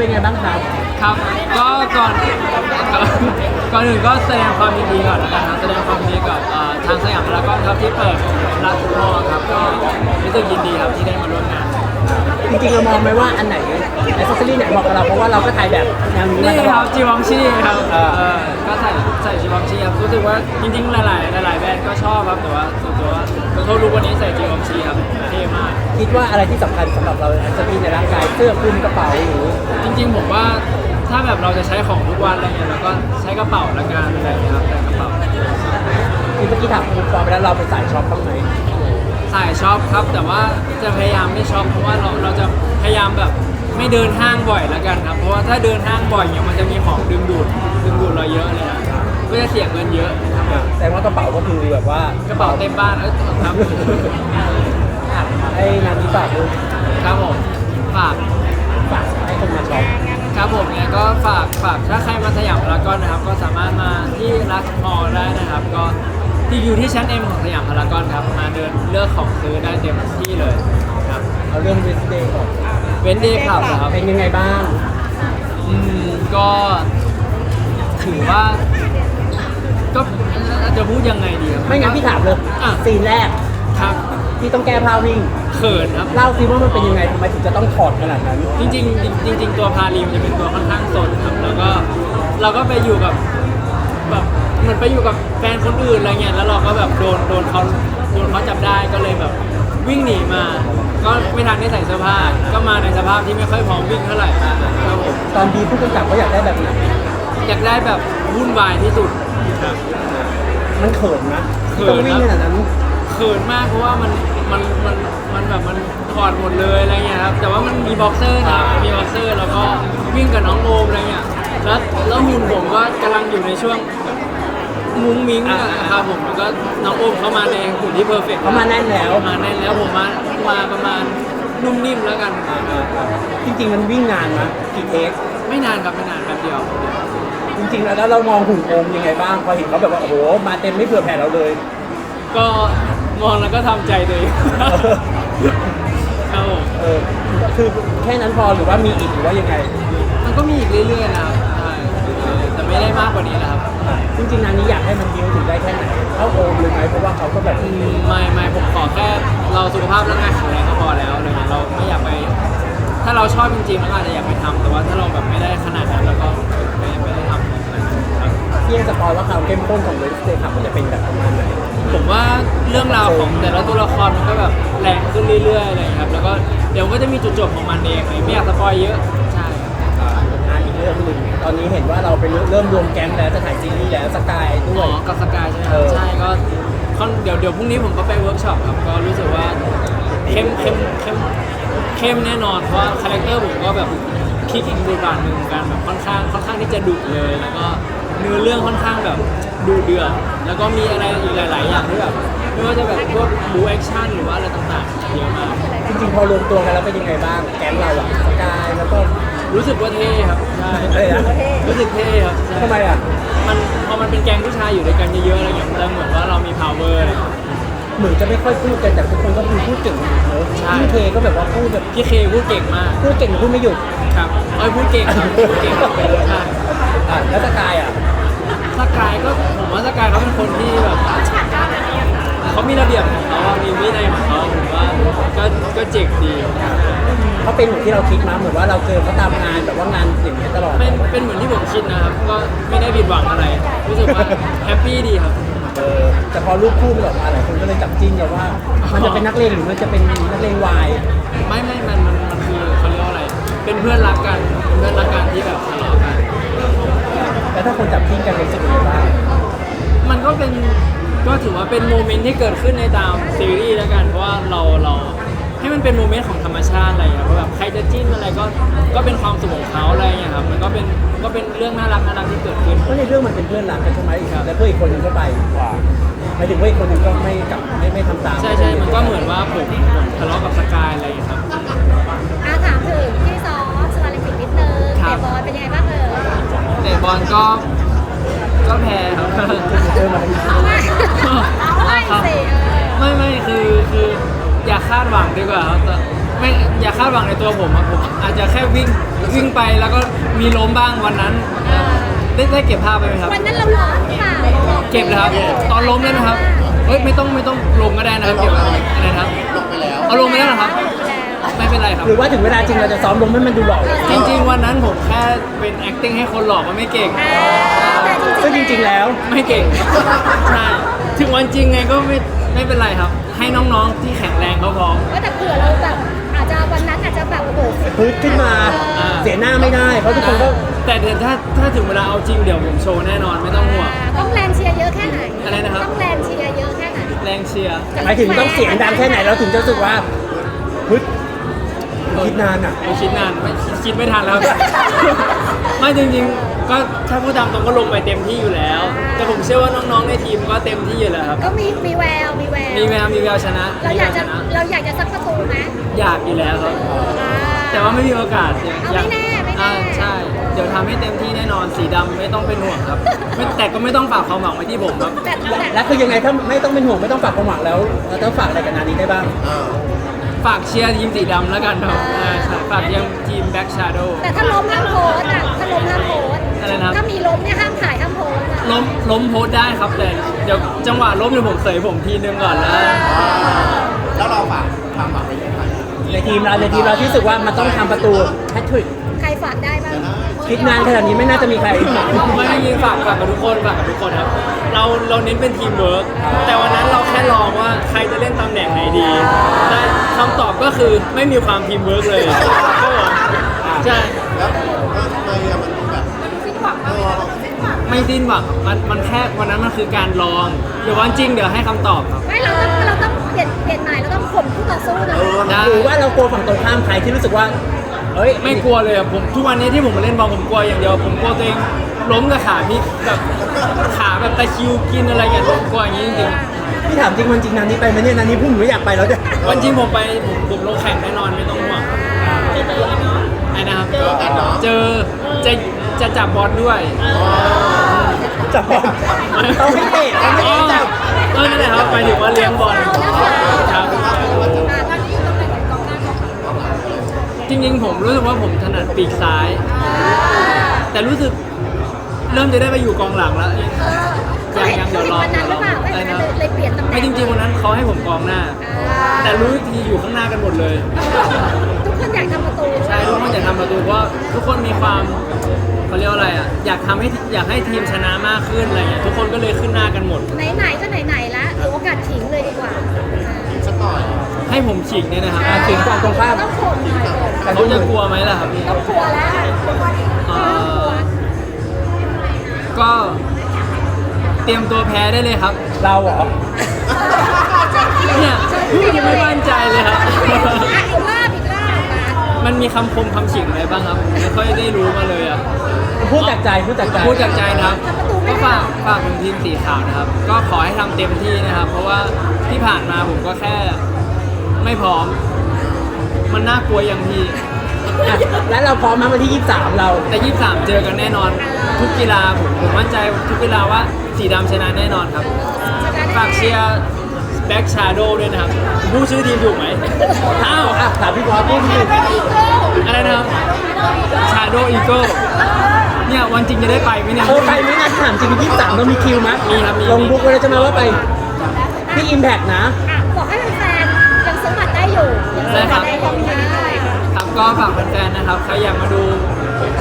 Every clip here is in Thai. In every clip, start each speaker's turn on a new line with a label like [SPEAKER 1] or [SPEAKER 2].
[SPEAKER 1] ถึงงานวันนี้เป็นไงบ้างครับ
[SPEAKER 2] ครับ ก็ก่อนก่อนก่อนอื่นก็แสดงความยินดีก่อนแล้วกันนะแสดงความยินดีกับเอ่อทางสยามพารากอนครับที่เปิดรัฐพอครับก็รู้สึกยินดีครับที่ได้มาร่วมงาน
[SPEAKER 1] จริงๆเรามองไหมว่าอันไหนแอคเซสซอรี่ไหนเหมาะกับเราเพราะว่าเราก็ถ่ายแบบแนวนี้มา
[SPEAKER 2] นี่
[SPEAKER 1] ตล
[SPEAKER 2] ค
[SPEAKER 1] อ
[SPEAKER 2] รั
[SPEAKER 1] ด
[SPEAKER 2] บจีวองชีครับ
[SPEAKER 1] เออ
[SPEAKER 2] เออก็ใส่ใส่จีวองชีครับรู้สึกว่าจริงๆหลายๆหลายๆแบรนด์ก็ชอบครับแต่ว่าส่วนตัว ตัวโทษรู้วันนี้ใส่จีวองชีครับเท่มาก
[SPEAKER 1] คิดว่าอะไรที่สำคัญสำหรับเราแอคเซสซอรี่ในร่างกายเสื้อคลุมกระเป๋าหรือ
[SPEAKER 2] จริงๆผมว่าถ้าแบบเราจะใช้ของทุกวันอะไรเงี้ยเราก็ใช้กระเป๋าละกันอะไรเงี้ยครับแต่กระเป๋า
[SPEAKER 1] ที่เมื่อกี้ถามคุณฟอร์มไปแล้วเราเป็นสายช็อปบ้างไหม
[SPEAKER 2] สายช็อปครับ แต่ว่าจะพยายามไม่ช็อปเพราะว่าเราเราจะพยายามแบบไม่เดินห้างบ่อยละกันครับเพราะว่าถ้าเดินห้างบ่อยเนี่ยมันจะมีของดึงดูดดึงดูดเราเยอะเลยนะ ก็จะเสียเงินเยอะครับ
[SPEAKER 1] แต่ว่ากระเป๋าก็คือแบบว่าก
[SPEAKER 2] ระเป๋าเต็มบ้านเออครับ
[SPEAKER 1] ให้งานนี้ฝากด้วย
[SPEAKER 2] ครับผมฝาก
[SPEAKER 1] ฝากให้คนมาช็อป
[SPEAKER 2] ครับผมเนี่ยก็ฝากฝากถ้าใครมาสยามพารากอนนะครับ ก็สามารถมาที่รักมอลได้นะครับ ก็ที่อยู่ที่ชั้น M ของสยามพารากอนครับมาเดินเลือกของซื้อได้เต็มที่เลยครับ
[SPEAKER 1] เอาเรื่องเวสเดย์ก่อน
[SPEAKER 2] เว้นเดย์คลับครับ
[SPEAKER 1] เป็นยังไงบ้าง
[SPEAKER 2] อืมก็ถือว่า ก็จะพูดยังไงดีครับ
[SPEAKER 1] ไม่งั้นพี่ถามเลย
[SPEAKER 2] อะ
[SPEAKER 1] ซีนแรก
[SPEAKER 2] ครับ
[SPEAKER 1] ที่ต้องแก้ผ้าวิ่ง
[SPEAKER 2] เขินครับ
[SPEAKER 1] เล่าซิว่ามันเป็นยังไงทำไมถึงจะต้องถอดขนาดนั้น
[SPEAKER 2] จริงๆจริงจริง ๆ ตัวพาลีมันจะเป็นตัวค่อนข้างสนครับ แล้วก็เราก็ไปอยู่กับแบบเหมือนไปอยู่กับแฟนคนอื่นอะไรเงี้ยแล้วเราก็แบบโดนโดนเขาโดนเขาจับได้ก็เลยแบบวิ่งหนีมา ก็ไม่ทันได้ใส่เสื้อผ้าก็มาในสภาพที่ไม่ค่อยพร้อมวิ่งเท่าไหร่ครับผม
[SPEAKER 1] ตอนดีผู้กำกับเขาอยากได้แบบไหน
[SPEAKER 2] อยากได้แบบวุ่นวายที่สุดครับ
[SPEAKER 1] มันเขินนะ
[SPEAKER 2] เขิ
[SPEAKER 1] ที่
[SPEAKER 2] น
[SPEAKER 1] ต้องวิ่ง
[SPEAKER 2] นะ
[SPEAKER 1] ขนาดนั้น
[SPEAKER 2] เขินมากเพราะว่ามันมันมันมันแบบมันถอดหมดเลยอะไรเงี้ยครับแต่ว่ามันมีบ็อกเซอร์นะมีบ็อกเซอร์แล้วก็วิ่งกับน้องโอมอะไรเงี้ยแล้วแล้วหุ่นผมก็กำลังอยู่ในช่วงมุ้งมิ้งอะครับผมแล้วก็น้องโอมเข้ามาในหุ่นที่เพอร์เฟกต์
[SPEAKER 1] เขามาแน่นแล้ว
[SPEAKER 2] มาแน่นแล้วผมมามาประมาณนุ่มนิ่มแล้วกัน
[SPEAKER 1] จริงๆมันวิ่งนานนะกี่เทค
[SPEAKER 2] ไม่นานครับไม่นานแป๊บเดียว
[SPEAKER 1] จริงๆแล้วเรามองหุ่นโอมยังไงบ้างพอเห็นเขาแบบว่าโอ้โหมาเต็มไม่เผื่อแผ่เราเลย
[SPEAKER 2] ก็มองแล้วก็ทำใจตัวเองครับผม
[SPEAKER 1] เออคือแค่นั้นพอหรือว่ามีอีกหรือว่ายังไง
[SPEAKER 2] มันก็มีอีกเรื่อยๆนะครับใช่แต่ไม่ได้มากกว่านี้แล้วครับ
[SPEAKER 1] จริงๆงานนี้อยากให้มันบิ้วถึงได้แค่ไหนเท่าโอมเลยไหมเพราะว่าเขาก็แบบ
[SPEAKER 2] อืมไม่ไม่ผมขอแค่เราสุขภาพร่างกายแข็งแรงก็พอแล้วอะไรเงี้ยเราไม่อยากไป ถ้าเราชอบจริงๆเราอาจจะอยากไปทำแต่ว่าถ้าเราแบบไม่ได้ขนาดนั้นเราก็ ครับ
[SPEAKER 1] เที่ยงสปอยว่าความเข้มข้นของเวสเดย์ขับมันจะเป็นแบบประมาณไหน
[SPEAKER 2] ผมว่าเรื่องราวของแต่ละตัวละครมันก็แบบแรงขึ้นเรื่อยๆอะไรอย่างเลยครับแล้วก็เดี๋ยวก็จะมีจุดจบของมันเองเลยไม่อยากสปอยเยอะใช่
[SPEAKER 1] อ่าอีกเรื่องหนึ่งตอนนี้เห็นว่าเราไปเริ่มรวมแก๊งแล้วจะถ่ายซีรีส์แล้วสกายด้
[SPEAKER 2] อ๋
[SPEAKER 1] วย
[SPEAKER 2] อกับสกายใช่ไหมค
[SPEAKER 1] เอ
[SPEAKER 2] รับ
[SPEAKER 1] อ
[SPEAKER 2] ใช่ก็ค่อนเดี๋ยวเดี๋ยวพรุ่งนี้ผมก็ไปเวิร์กช็อปครับก็รู้สึกว่าเข้มเข้มเข้มเข้มแน่นอนเพราะว่าคาแรคเตอร์ผมก็แบบพลิกอีกบทบาทหนึ่งเหมือนกันแบบค่อนข้างค่อนข้างที่จะดุเลย แล้วก็ เนื้อเรื่องค่อนข้างแบบดูเดือดแล้วก็มีอะไรอีกหลาย ๆ อย่างที่แบบไม่ว่าจะแบบพวกบูแอคชั่นหรือว่าอะไรต่างๆเยอะมาก
[SPEAKER 1] จริงๆพอรวมตัวกันแล้วเป็นยังไงบ้างแก๊งเราอะสกายแล้วก็
[SPEAKER 2] รู้สึกว่าเท่ครับใช่
[SPEAKER 1] อะไรนะ
[SPEAKER 2] รู้สึกเท่ครับใช่
[SPEAKER 1] ทำไมอะ
[SPEAKER 2] มันพอมันเป็นแก๊งผู้ชายอยู่ด้วยกันเยอะ ๆ อะไรอย่างเงี้ยมันจะเหมือนว่าเรามี power อะไรอย่างเงี้ย
[SPEAKER 1] เหมือนจะไม่ค่อยพูดกันแต่ทุกคนก็คือพูดเก่งหมดเนอะ
[SPEAKER 2] ใช่
[SPEAKER 1] พี่เคก็แบบว่าพูดแบบ
[SPEAKER 2] พี่เคพูดเก่งมาก
[SPEAKER 1] พูดเก่งแต่พูดไม่หยุด
[SPEAKER 2] ครับเอ้ยพูดเก่งครับพูดเก่งใช่
[SPEAKER 1] อะแล้วสกายอะ
[SPEAKER 2] สกายก็ผมว่าสกายเขาเป็นคนที่แบบเขามีระเบียบของเขาอะมีวินัยของเขาผมว่าก็ก็เจ๋งดี
[SPEAKER 1] เขาเป็นเหมือนที่เราคิดมาเหมือนว่าเราเจอเขาตามงานแบบว่างานอย่างเงี้ยตลอด
[SPEAKER 2] เป็นเป็นเหมือนที่ผมคิดนะครับก็ไม่ได้ผิดหวังอะไรรู้สึกว่าแฮปปี้ดีครับ
[SPEAKER 1] เออแต่พอรูปคู่มันออกมาหลายคนก็เลยจับจิ้นกันว่า มันจะเป็นนักเลงหรือมันจะเป็นนักเลงวาย
[SPEAKER 2] ไม่ไม่มันมันมันคือเขาเรียกว่าอะไร เป็นเพื่อนรักกัน
[SPEAKER 1] แล้วถ้าคนจับจิ้นกันรู้สึกยังไงบ้าง
[SPEAKER 2] มันก็เป็นก็ถือว่าเป็นโมเมนต์ที่เกิดขึ้นในตามซีรีส์แล้วกันเพราะว่าเราเราให้มันเป็นโมเมนต์ของธรรมชาติอะไรอย่างเงี้ยว่าแบบใครจะจิ้นอะไรก็ก็เป็นความสุขของเขาอะไรอย่างเงี้ยครับมันก็เป็นก็เป็นเรื่องน่ารักน่ารักที่เกิดขึ้น
[SPEAKER 1] เพราะในเรื่องมันเป็นเพื่อนรักกันใช่ไหม
[SPEAKER 2] ครับ
[SPEAKER 1] แล้วเพื่อนอีกคนหนึงก็ไปหมายถึงว่าอีกคนหนึงก็ไม่กลับไม่ไม่ทำตาม
[SPEAKER 2] ใช่ใช่มันก็เหมือนว่าผมผมทะเลาะกับสกายอะไรอย่างเงี้ยครับ
[SPEAKER 3] อาถามถึงที่ซ้อมสมาลิมปิกนิดนึง
[SPEAKER 2] ครับ
[SPEAKER 3] เตะบอลเป็นยังไงบ้างเอ่ย
[SPEAKER 2] เตะบอลก็ก็แพ้ครับ
[SPEAKER 1] เจอมาทั้ง
[SPEAKER 3] ไม่ไม่สิเออ
[SPEAKER 2] ไม่ไม่คือคืออย่าคาดหวังดีกว่าครับแต่ไม่อย่าคาดหวังในตัวผมครับผมอาจจะแค่วิ่งวิ่งไปแล้วก็มีล้มบ้างวันนั้น ได้ได้เก็บภาพไปไหมครับ
[SPEAKER 3] วันนั้นเราร้อนค่ะ
[SPEAKER 2] เก็บเลยครับ ตอนล้มเนี่ยนะครับเฮ้ยไม่ต้องไม่ต้องลงก็ได้นะครับเก็บไว้อะไรนะครับ
[SPEAKER 4] ลงไปแล้ว
[SPEAKER 2] เอาลงไปแล้วเหรอครับ ไม่เป็นไรครับ
[SPEAKER 1] หรือว่าถึงเวลาจริงเราจะซ้อมลงให้มันดูหล่อ
[SPEAKER 2] จริง ๆ วันนั้นผมแค่เป็น acting ให้คนหลอกว่าไม่เก่ง
[SPEAKER 3] แต่จริงๆ
[SPEAKER 1] ซึ่งจริง ๆ แล้ว
[SPEAKER 2] ไม่เก่งใช่ถึงวันจริงไงก็ไม่ไม่เป็นไรครับ ให้น้องๆที่แข็งแรงเขาพร้อม
[SPEAKER 3] ก็แต่เผื่อเราแบบอาจจะวันนั้นอาจจะแบบโอ้โห
[SPEAKER 1] พึดขึ้นมา
[SPEAKER 2] อ่า
[SPEAKER 1] เสียหน้าไม่ได้เพราะทุกคนก็
[SPEAKER 2] แต่เดี๋ยวถ้าถ้าถึงเวลาเอาจริงเดี๋ยวผมโชว์แน่นอนไม่ต้องห่วง
[SPEAKER 3] ต้องแรงเชียร์เยอะแค่ไหน
[SPEAKER 2] อะไรนะครับ
[SPEAKER 3] ต้องแรงเชียร์เยอะแค่ไหน
[SPEAKER 2] แรงเชียร์
[SPEAKER 1] หมายถึงต้องเสียงดังแค่ไหนเราถึงจะรู้สึกว่าพึด คิดนานอะ
[SPEAKER 2] ไม่คิดนานไม่คิดคิดไม่ทันแล้ว ไม่จริงๆ ก็ถ้าพูดตามตรงก็ลงไปเต็มที่อยู่แล้ว แต่ผมเชื่อว่าน้องๆในทีมก็เต็มที่อยู่แล้วครับ
[SPEAKER 3] ก็มีมีแววมีแวว
[SPEAKER 2] มีแววมีแววชนะ
[SPEAKER 3] เรา
[SPEAKER 2] มี
[SPEAKER 3] อ
[SPEAKER 2] แวยา
[SPEAKER 3] ก
[SPEAKER 2] ว
[SPEAKER 3] จะ
[SPEAKER 2] ชนะ
[SPEAKER 3] เราอยากจะซักประตูไหม
[SPEAKER 2] อยากอยู่แล้วครับ
[SPEAKER 3] อ่า
[SPEAKER 2] แต่ว่าไม่มีโอกาส
[SPEAKER 3] เอา
[SPEAKER 2] อยาก
[SPEAKER 3] ไม่แน่ไม่แน่
[SPEAKER 2] อ่าใช่ เดี๋ยวทำให้เต็มที่แน่นอนสีดำไม่ต้องเป็นห่วงครับไม่แต่ก็ไม่ต้องฝากความหวังไว้ที่ผมครับ
[SPEAKER 3] แต่แต่
[SPEAKER 1] แล้วคือยังไงถ้าไม่ต้องเป็นห่วงไม่ต้องฝากความหวังแล้วเราต้องฝากอะไรกับนานี้ได้บ้าง
[SPEAKER 4] อ่า
[SPEAKER 2] ฝากเชียร์ทีมสีดำแล้วกันครับอ่าใช่ฝากยังทีมแบ็กชาโด
[SPEAKER 3] แต่ถ้าล้มห้ามโพสต์อะถ้าล้มห้ามโพสต์
[SPEAKER 2] อะไรนะครับ
[SPEAKER 3] ถ้ามีล้มเนี่ยห้ามถ่ายห้ามโพสต์อะ
[SPEAKER 2] ล้มล้มโพสต์ได้ครับแต่เดี๋ยวจังหวะล้มเดี๋ยวผมเสยผมทีนึงก่อนแล้ว
[SPEAKER 4] แล้วเราฝากความหวังไว้ที่ใคร
[SPEAKER 1] ในทีมเราในทีมเราที่รู้สึกว่ามันต้องทำประตูแฮตทริก
[SPEAKER 3] ใค รฝากได้บ้าง
[SPEAKER 1] คิดนานขนาดนี้ไม่น่าจะมีใคร
[SPEAKER 2] ไม่ได้ยินฝากฝากกับทุกคนฝากกับทุกคนครับ เราเราเน้นเป็นทีมเวิร์กแต่วันนั้นเราแค่ลองว่าใครจะเล่นตำแหน่งไหนดีได้คำตอบก็คือไม่มีความทีมเวิร์กเลยครับผมใช่
[SPEAKER 4] แล้วแล้วทำไมอะมันดูแบบเออ
[SPEAKER 2] ไม่สิ้นหวังมันมันแค่วันนั้นมันคือการลอง เดี๋ยววันจริงเดี๋ยวให้คำตอบครับ
[SPEAKER 3] ไม่เราต้องเราต้องเปลี่ยนเปลี่ยนใหม่เราต้องข่มคู่ต่อสู้นะ
[SPEAKER 4] เออ
[SPEAKER 2] ได้
[SPEAKER 1] หรือว่าเรากลัวฝั่งตรงข้ามใครที่รู้สึกว่า เอ้ย
[SPEAKER 2] ไม่กลัวเลยอะผมทุกวันนี้ที่ผมมาเล่นบอลผมกลัวอย่างเดียวผมกลัวตัวเองล้มกับขาพลิกแบบขาแบบตะคริวกินอะไรอย่างเงี้ยผมกลัวอย่างนี้จริงๆ
[SPEAKER 1] พี่ถามจริงวันจริงนานี้ไปไหมเนี่ยนานี้พุ่งหนูอยากไปแล้วเนี่ย
[SPEAKER 2] วันจริงผมไปผมผมลงแข่งแน่นอนไม่ต้องห่วงไอ้นะครับ
[SPEAKER 4] เจอกันเนาะ
[SPEAKER 2] เจอจะจะจับบอลด้วย
[SPEAKER 1] จับบอลต้องให้เตะต้องให้
[SPEAKER 2] อ๋อ
[SPEAKER 1] เตะจับ
[SPEAKER 2] เออนั่นแหละครับหมายถึงว่าเลี้ยงบอลครับ จริงๆ ผมรู้สึกว่าผมถนัดปีกซ้าย แต่รู้สึกเริ่มจะได้ไปอยู่กองหลังแล้ว
[SPEAKER 3] เขาเห็นเขาเห็นวันนั้นหรือเปล่าว่า
[SPEAKER 2] อะไร
[SPEAKER 3] เลย
[SPEAKER 2] นะ
[SPEAKER 3] เลยเปลี่ยนตำแหน่ง
[SPEAKER 2] ไม่จริงๆวันนั้นเขาให้ผมกองหน้า แต่รู้ทีอยู่ข้างหน้ากันหมดเลย
[SPEAKER 3] ทุกคนอยากทำประตู
[SPEAKER 2] ใช่ทุกคนอยากทำประตูเพราะทุกคนมีความเขาเรียกว่าอะไรอะอยากทำให้อยากให้ทีมชนะมากขึ้นอะไรเงี้ยทุกคนก็เลยขึ้นหน้ากันหมด
[SPEAKER 3] ไหนๆก็ไหนๆละถือโอกาสขิงเลยดีกว่า
[SPEAKER 4] สักหน่อย
[SPEAKER 2] ให้ผมฉีกเนี่ยนะครับ
[SPEAKER 1] อะขิงฝั่งตรงข้าม
[SPEAKER 3] ต้องข่มหน่อยก่อน
[SPEAKER 1] แต่
[SPEAKER 2] เขา
[SPEAKER 1] ดู
[SPEAKER 2] จะ
[SPEAKER 1] เหมือน
[SPEAKER 2] กลัวไหมล่ะครับพี่
[SPEAKER 3] ต้องกลัวแล้ว
[SPEAKER 2] เอ่อก็เตรียมตัวแพ้ได้เลยครับ
[SPEAKER 1] เราเหรอ
[SPEAKER 2] เนี่ยพูดยังไม่มั่นใจเลยครับ
[SPEAKER 3] อะอีกรอบอีกรอบมา
[SPEAKER 2] มันมีคำคมคำฉิงอะไรบ้างครับผมไม่ค่อยได้รู้มาเลยอะ
[SPEAKER 1] พูดจากใจพูดจากใจ
[SPEAKER 2] พูดจากใจนะครับ ก็ฝากฝากถึงทีมสีขาวนะครับ ก็ขอให้ทำเต็มที่นะครับ เพราะว่าที่ผ่านมาผมก็แค่ ไม่พร้อม มันน่ากลัวอย่างพี่
[SPEAKER 1] อะแล้วเราพร้อมไหมวันที่ 23 เรา
[SPEAKER 2] แต่ 23 เจอกันแน่นอน ทุกกีฬาผมผมมั่นใจทุกกีฬาว่าสีดำชนะแน่นอนครับฝากเชียร์แบ็กชาโดด้วยนะครับผมพูดชื่อทีมถูกไหมอ้าว
[SPEAKER 1] อะถามพี่บอสพูดดิ
[SPEAKER 2] อะไรนะครับชาโดอีโก้เนี่ยวันจริงจะได้ไปไหมเนี่ย
[SPEAKER 1] เออไปไหมนะถามจริง23เรามีคิวไหม
[SPEAKER 2] มีครับมี
[SPEAKER 1] ลงบุ๊กไว้แล้วจะมาว่าไปที่อิมแพกนะ
[SPEAKER 2] ฝากแฟนๆนะครับ ใครอยากมาดู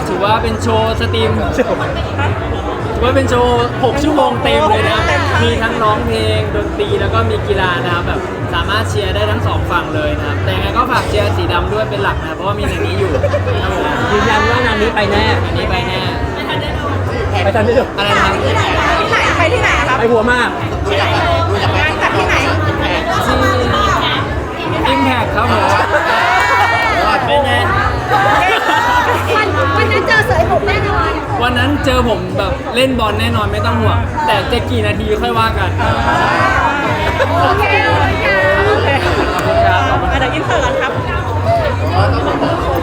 [SPEAKER 2] ถือว่าเป็นโชว์สตรีม ถือว่าเป็นโชว์ 6 ชั่วโมงเต็มเลยนะ มีทั้งร้องเพลงดนตรีแล้วก็มีกีฬานะครับแบบสามารถเชียร์ได้ทั้งสองฝั่งเลยนะครับ แต่ยังไงก็ฝากเชียร์สีดำด้วยเป็นหลักนะ เพราะว่ามีอย่างนี้อยู่ครับผม
[SPEAKER 1] ยืนยันว่างานนี้ไปแน่
[SPEAKER 2] อันนี้ไปแน่
[SPEAKER 1] ไปทันได้ดู
[SPEAKER 2] อะไรนะครับ
[SPEAKER 3] ไปที่ไหนครับ
[SPEAKER 1] ไปหัวมาก
[SPEAKER 4] ดูอยากไปดูอยากไป
[SPEAKER 3] งานจัดที่ไหน
[SPEAKER 2] ที่ Impact ครับผม เป็นไง
[SPEAKER 3] วันวันนั้นเจอเสยผมแน่นอน
[SPEAKER 2] วันนั้นเจอผมแบบเล่นบอลแน่นอนไม่ต้องห่วง แต่จะกี่นาทีค่อยว่ากัน
[SPEAKER 3] โอเคโอเค
[SPEAKER 2] ขอบคุณครับ
[SPEAKER 4] เออต้องบอก